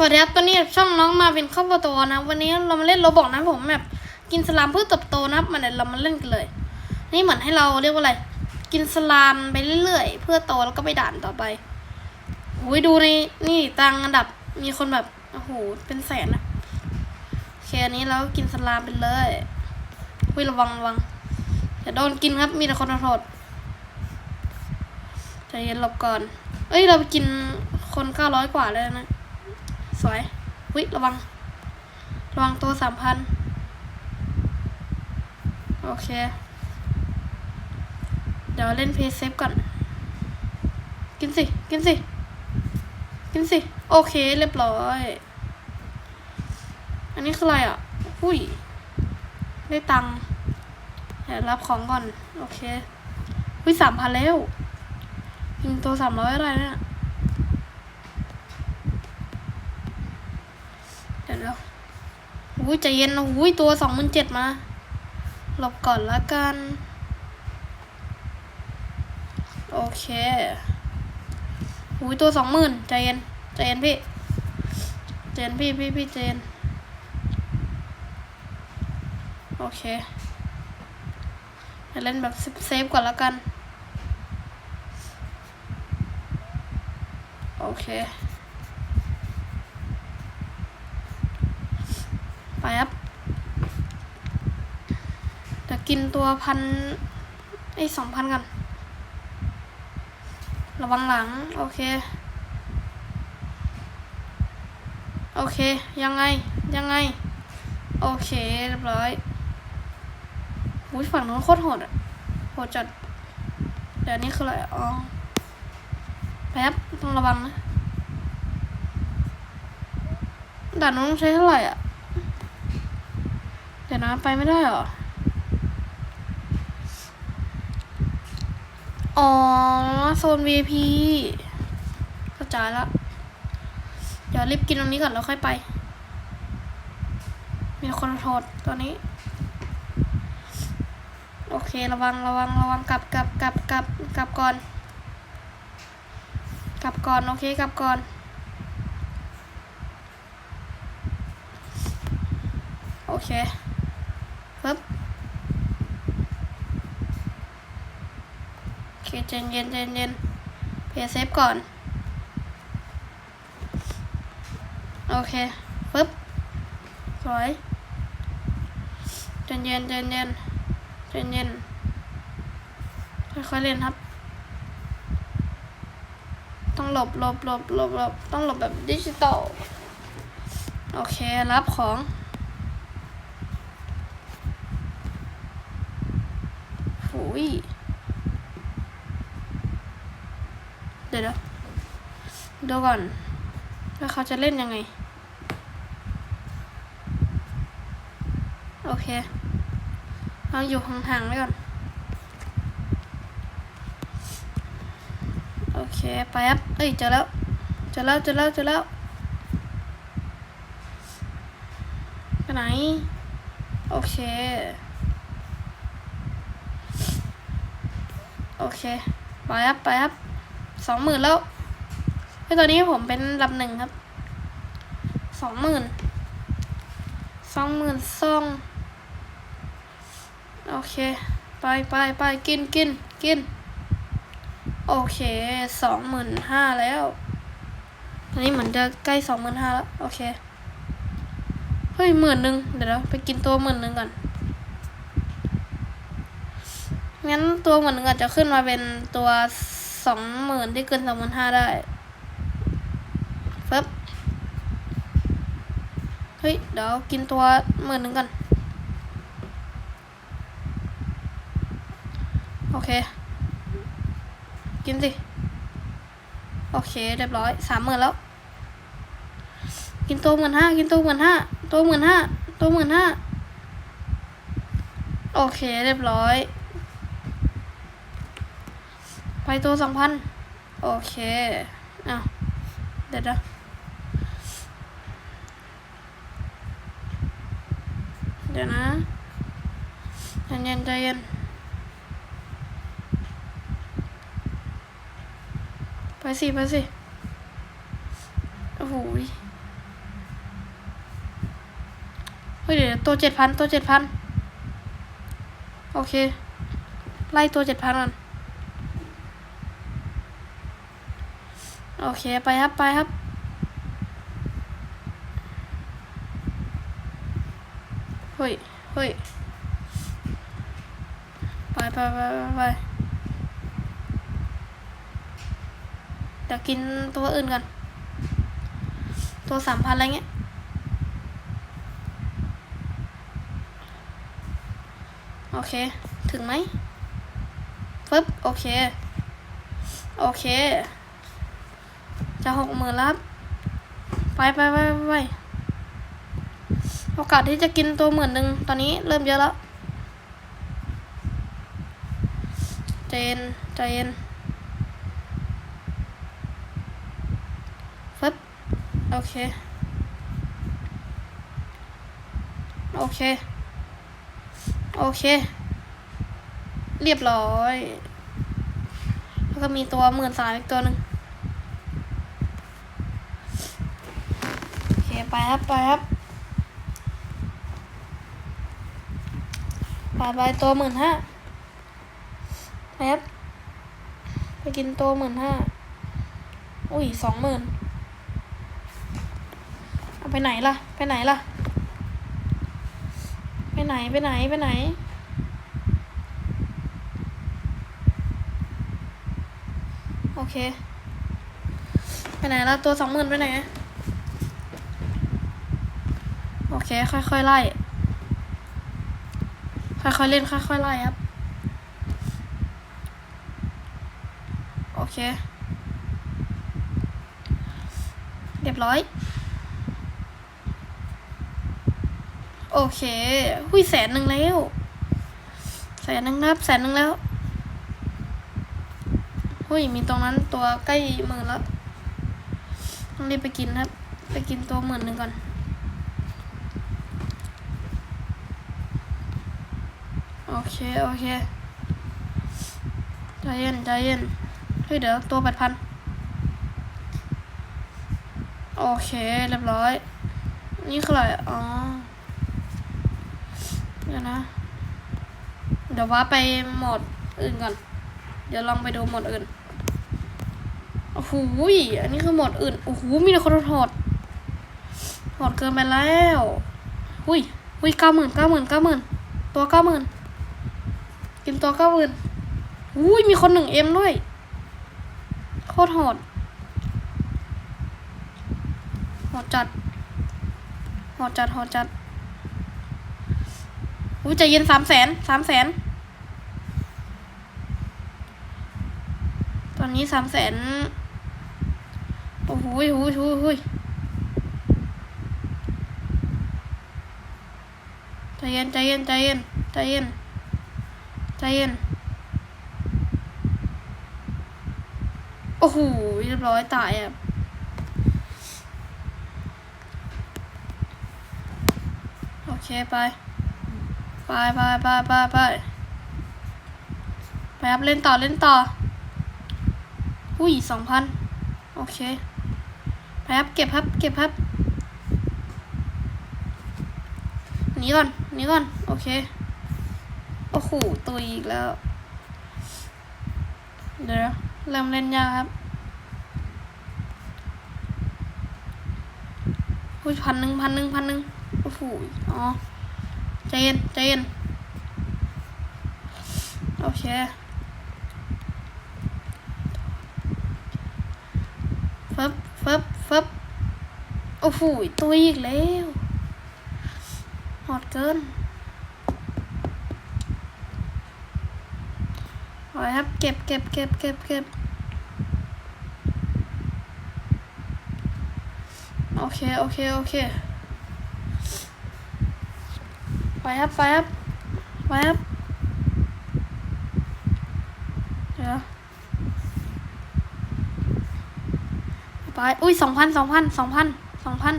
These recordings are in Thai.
สวัสดีครับตอนนี้ช่องน้องมาเป็นครอบครัวโตนะ วันนี้เรามาเล่นโรบอกนะผมแบบกินสลามเพื่อเติบโตนะครับมาเดี๋ยวเรามาเล่นกันเลย นี่เหมือนให้เราเรียกว่าอะไร กินสลามไปเรื่อยๆ เพื่อโตแล้วก็ไปด่านต่อไปโอ้ยดูในนี่ตังอันดับมีคนแบบโอ้โหเป็นแสนนะโอเคอันนี้เราก็กินสลามไปเลยวิระวังระวังอย่าโดนกินครับมีแต่คนโทษใจเย็นหลบก่อน เอ้ยเราไปกินคนเก้าร้อยกว่าแล้วนะ สวยวิระวัง ระวังตัวสามพันโอเค เดี๋ยวเล่นเพย์เซฟก่อน กินสิ กินสิ กินสิ โอเค เรียบร้อย อันนี้คืออะไรอะหุ้ย ได้ตังค์เดี๋ยวรับของก่อน โอเคหุ้ยสามพันแล้วยิงตัวสามร้อยอะไรเนี่ย เดี๋ยวอุ้ยใจเย็นนะอุ้ยตัวสองหมื่นเจ็ดมา หลบก่อนละกัน โอเคอุ้ยตัวสองหมื่นใจเย็นใจเย็นพี่ใจเย็นพี่พี่พี่ใจเย็นโอเคเดี๋ยวเล่นแบบเซฟก่อนละกัน โอเค ปครับเดี๋ยวกินตัวพันไอ้สองพันกัน ระวังหลัง โอเค โอเค ยังไง ยังไง โอเค เรียบร้อยอุ้ยฝั่งนู้นโคตรโหดอะโหดจัดเดี๋ยวนี้คืออะไรอ๋อไปครับต้องระวังนะด่านนู้นต้องใช้เท่าไหร่อะ เดี๋ยวนะไปไม่ได้เหรอ อ๋อ โซน VIP เข้าใจละ เดี๋ยวรีบกินตรงนี้ก่อนแล้วค่อยไป มีคนโทษตัวนี้ โอเค ระวังระวังระวังกลับกลับกลับกลับกลับก่อน กลับก่อน โอเค กลับก่อนโอเค ปึ๊บโอเคใจเย็นใจเย็นเพย์เซฟก่อน โอเคปึ๊บสวยใจเย็นใจเย็นใจเย็นค่อยๆเล่นครับ ต้องหลบหลบหลบหลบหลบต้องหลบแบบดิจิตอล โอเค รับของ หูยเดี๋ย วเดี๋ยวดูก่อนว่าเขาจะเล่นยังไง โอเคเราอยู่ห่างๆไว้ก่อน โอเคไปครับเอ้ยเจอแล้ว เจอแล้วเจอแล้วเจอแล้วไปไหน โอเค โอเค ไปครับไปครับสองหมื่นแล้วไอตอนนี้ผมเป็นอันดับหนึ่งครับสองหมื่นสองหมื่นสองโอเค ไปไปไปกินกินกิน โอเคสองหมื่นห้าแล้วตอนนี้เหมือนจะใกล้สองหมื่นห้าแล้ว โอเค เฮ้ยหมื่นหนึ่งเดี๋ยวเราไปกินตัวหมื่นหนึ่งก่อน งั้นตัวหมื่นหนึ่งอาจจะขึ้นมาเป็นตัวสองหมื่นที่เกินสองหมื่นห้าได้ปึ๊บเฮ้ย เดี๋ยวกินตัวหมื่นหนึ่งก่อน โอเค กินสิ โอเค เรียบร้อยสามหมื่นแล้ว กินตัวหมื่นห้ากินตัวหมื่นห้าตัวหมื่นห้าตัวหมื่นห้าโอเค เรียบร้อย ไปตัวสองพันโอเคอ้าวเดี๋ยวนะเดี๋ยวนะใจเย็นใจเย็นไปสิไปสิโอ้โหยฮ้ยเดี๋ยวตัวเจ็ดพันตัวเจ็ดพันโอเค ไล่ตัวเจ็ดพันก่อน โอเคไปครับไปครับ เฮ้ยเฮ้ยไปไปไปไปไปเดี๋ยวกินตัวอื่นก่อนตัวสามพันอะไรเงี้ยโอเค ถึงไหมฟึบโอเค โอเค จะหกหมื่นแล้วครับไปไปไปไปไปโอกาสที่จะกินตัวหมื่นหนึ่งตอนนี้เริ่มเยอะแล้วใจเย็นใจเย็นฟึบโอเค โอเค โอเค เรียบร้อย แล้วก็มีตัวหมื่นสามอีกตัวหนึ่งโอเค ไปครับไปครับไปไปตัวหมื่นห้าไปครับไปกินตัวหมื่นห้าอุ้ยสองหมื่นเอาไปไหนล่ะ ไปไหนล่ะ ไปไหนไปไหนไปไหนโอเค ไปไหนแล้วตัวสองหมื่นไปไหน โอ เคค่อยๆไล่ ค่อยๆเล่นค่อยๆไล่ครับ โอเค เรียบร้อย โอเค หุยแสนหนึ่งแล้ว แสนหนึ่งนะครับ แสนหนึ่งแล้วหุยมีตรงนั้นตัวใกล้หมื่นแล้วต้องรีบไปกินครับ ไปกินตัวหมื่นหนึ่งก่อน โอ เค โอเคใจเย็นใจเย็นเฮ้ยเดี๋ยวตัวแปดพันโอเค เรียบร้อย นี่คืออะไรอ๋อเดี๋ยวนะ เดี๋ยวว่าไปโหมดอื่นก่อน เดี๋ยวลองไปดูโหมดอื่น โอ้โหอันนี้คือโหมดอื่น โอ้โห มีแต่คนถอดถอดเกินไปแล้วหุยหุยเก้าหมื่นเก้าหมื่นเก้าหมื่นตัวเก้าหมื่น กินตัวเก้าหมื่นอุ้ยมีคนหนึ่งเอ็มด้วย โคตรโหดโหดจัดโหดจัดโหดจัดอุ้ยใจเย็นสามแสนสามแสนตอนนี้สามแสนโอ้โหโอ้โหโอ้โหยใจเย็นใจเย็นใจเย็นใจเย็น ใจเย็น โอ้โหเรียบร้อยตายอะโอเคไป ไปไปไปไปไปไปครับเล่นต่อเล่นต่ออุ้ยสองพันโอเคไปครับเก็บครับเก็บครับหนีก่อนหนีก่อน โอเค โอ้โหตัวอีกแล้ว เดี๋ยวเริ่มเล่นยากครับอุ้ยพันหนึ่งพันหนึ่งพันหนึ่งโอ้โหอ๋อใจเย็นใจเย็นโอเคฟึบฟึบฟึบโอ้โหตัวอีกแล้ว หอดเกิน อาไว้ครับ เก็บเก็บเก็บเก็บเก็บโอเค โอเค โอเค ไปครับไปครับไปครับเดี๋ยวไป อุ้ยสองพันสองพันสองพันสองพัน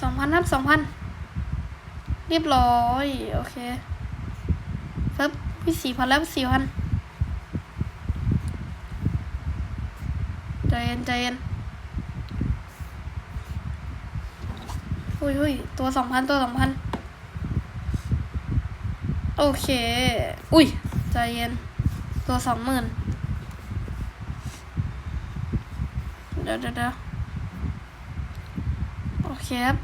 สองพันครับสองพันเรียบร้อย โอเค พี่สี่พันแล้วสี่พันใจเย็นใจเย็นหุยหุยตัวสองพันตัวสองพันโอเค อุ้ยใจเย็น ตัวสองหมื่นเดี๋ยวเดี๋ยวเดี๋ยวโอเคครับ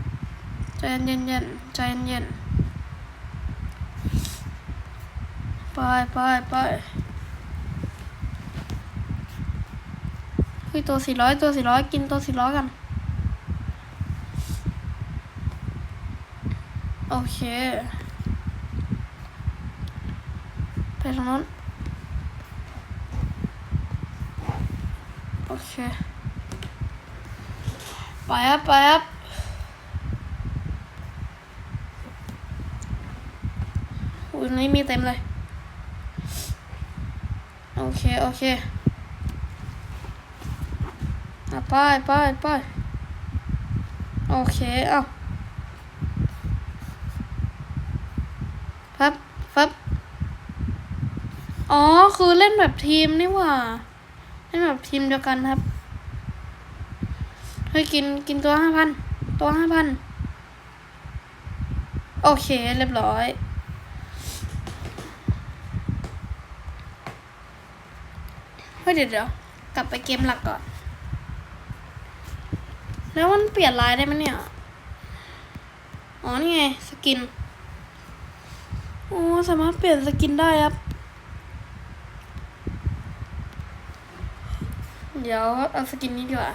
ใจเย็นเย็นใจเย็นๆ ไปไปไปเฮ้ยตัวสี่ร้อยตัวสี่ร้อยกินตัวสี่ร้อยกัน โอเคไปทางโน้นโอเค ไปครับไปครับอุ้ยนี่มีเต็มเลย เค โอเคอะไปไปไปโอเคเอาฟับฟับอ๋อ คือเล่นแบบทีมนี่หว่า เล่นแบบทีมเดียวกันครับเฮ้ยกินกินตัวห้าพันตัวห้าพันโอเค เรียบร้อย ฮ้ยเดี๋ยวเดี๋ยวกลับไปเกมหลักก่อน แล้วมันเปลี่ยนลายได้ไหมเนี่ย อ๋อนี่ไงสกิน โอ้สามารถเปลี่ยนสกินได้ครับ เดี๋ยวเอาสกินนี้ดีกว่า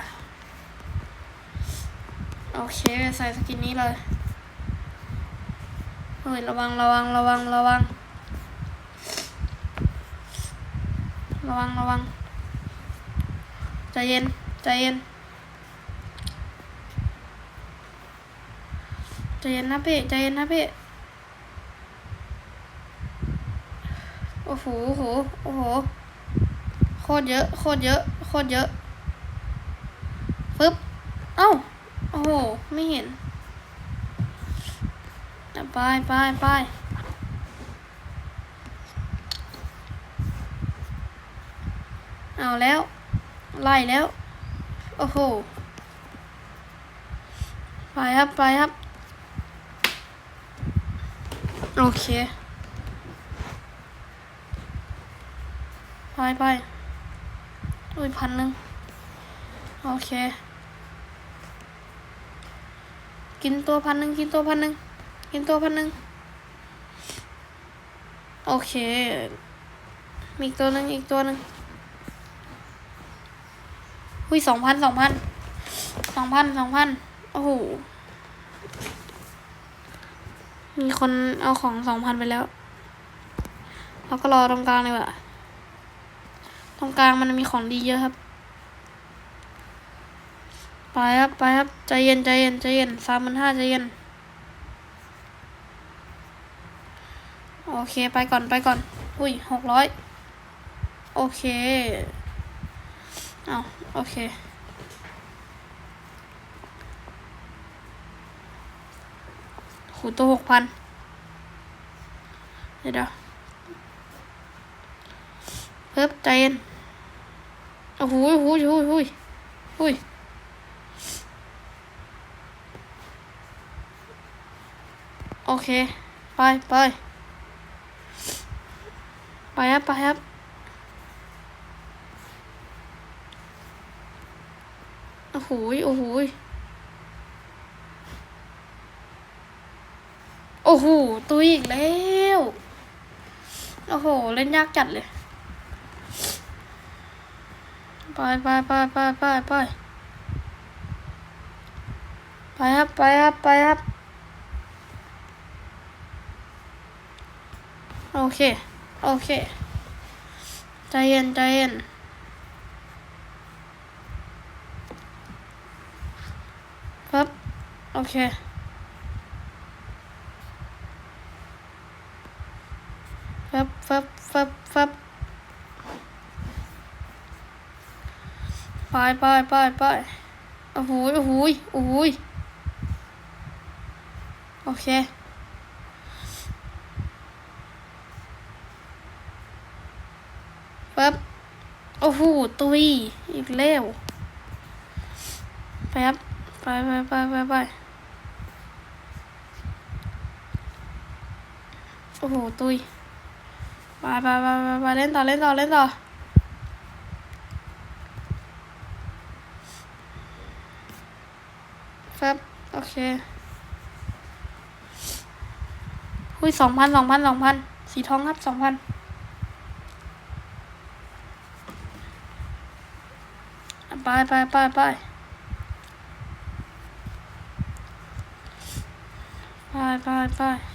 โอเคใส่สกินนี้เลยเฮ้ยระวังระวังระวังระวังระวังระวัง ใจเย็น ใจเย็น ใจเย็นนะพี่ ใจเย็นนะพี่ โอ้โห โอ้โห โอ้โห โคตรเยอะ โคตรเยอะ โคตรเยอะ ปึ๊บ เอ้า โอ้โห ไม่เห็น ไปไปไปเอาแล้ว ไล่แล้ว โอ้โห ไปครับ ไปครับ โอเค ไปไปอุ้ยพันหนึ่งโอเค กินตัวพันหนึ่งกินตัวพันหนึ่งกินตัวพันหนึ่งโอเค มีอีกตัวหนึ่งอีกตัวหนึ่ง อุ้ยสองพันสองพันสองพันสองพันโอ้โห มีคนเอาของสองพันไปแล้ว เราก็รอตรงกลางเลยว่ะตรงกลางมันมีของดีเยอะครับ ไปครับไปครับ ใจเย็นใจเย็นใจเย็นสามพันห้าใจเย็น โอเคไปก่อนไปก่อน อุ้ยหกร้อย โอเค อ้าโอเคหูตัวหกพันเดี๋ยวเพิ่มใจเย็นโอ้โหโอ้โหโอ้โหโอ้โหโอ้ยโอเค ไปไปไปครับไปครับ โอ้โหโอ้โหโอ้โหตัวอีกแล้ว โอ้โห เล่นยากจัดเลยไปไปไปไปไปไปไปครับไปครับไปครับโอเค โอเค ใจเย็นใจเย็น ครับ โอ เคฟับฟับฟับฟับไปไปไปไปโอ้โหโอ้โหโอ้โหโอเคฟับโอ้โหตุยอีกแล้วไปครับไปไปไปไปไป อ้โห ตุยไปไปไปไปไปเล่นต่อเล่นต่อเล่นต่อครับโอเคอุ้ยสองพันสองพันสองพันสีทองครับสองพันไปไปไปไปไปไปไป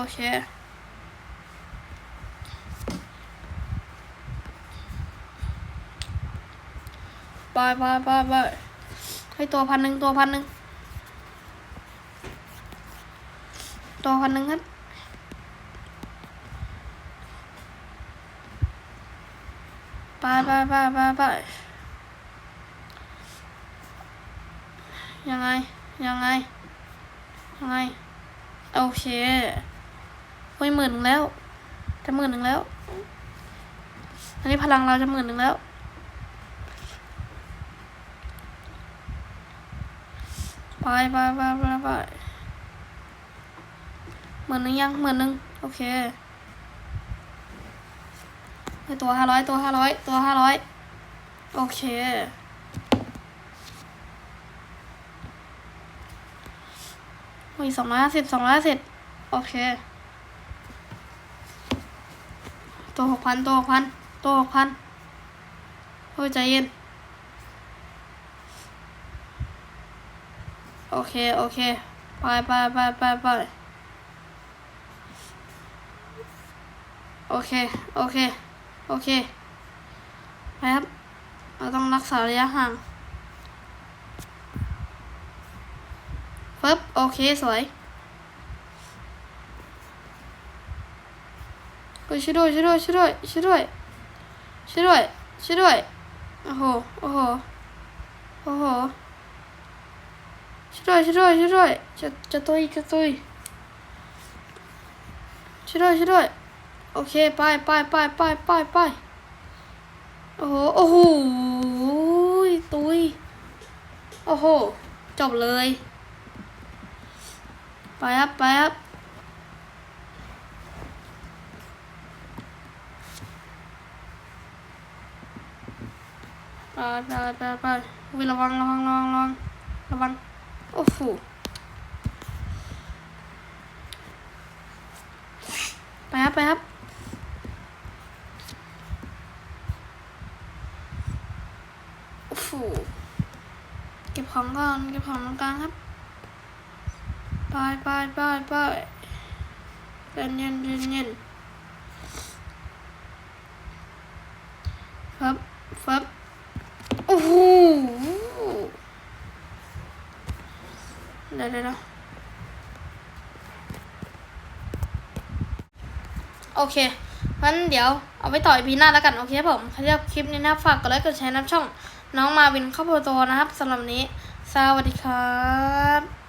อเค ไปไปไปไปให้ตัวพันหนึ่งตัวพันหนึ่งตัวพันหนึ่งครับไปไปไปไปไปยังไง ยังไง ยังไง โอเค ฮ้ยหมื่นหนึ่งแล้ว จะหมื่นหนึ่งแล้ว อันนี้พลังเราจะหมื่นหนึ่งแล้วไปไปไปไปไปหมื่นหนึ่งยังหมื่นหนึ่งโอเคตัวห้าร้อยตัวห้าร้อยตัวห้าร้อยโอเคมีสองร้อยห้าสิบสองร้อยห้าสิบโอเค ตัวหกพันตัวหกพันตัวหกพันโอ้ยใจเย็น โอเค โอเค ไปไปไปไปไปโอเค โอเค โอเค ไปครับ เราต้องรักษาระยะห่างปึ๊บ โอเค สวย ฮ้ยช่วยด้วยช่วยด้วยช่วยด้วยช่วยด้วยช่วยด้วยช่วยด้วยโอ้โหโอ้โหโอ้โหช่วยด้วยช่วยด้วยช่วยด้วยจะจะตุยจะตุยช่วยด้วยช่วยด้วยโอเคไปไปไปไปไปไปโอ้โหโอ้โหตุยโอ้โหจบเลยไปครับไปครับ ไปไปไปไปวิระวังระวังระวังระวังระวังโอ้โหไปครับไปครับโอ้โหเก็บของก่อนเก็บของตรงกลางครับไปไปไปไปเย็นเย็นเย็นเย็นฟับฟับโอ้โห เดี๋ยวเดี๋ยวเดี๋ยวโอเคงั้นเดี๋ยวเอาไว้ต่ออีพีหน้าแล้วกัน โอเคผมใครชอบคลิปนี้นะฝากกดไลค์กดแชร์น้ำช่อง น้องมาวินเข้าโปรโตนะครับสำหรับนี้ สวัสดีครับ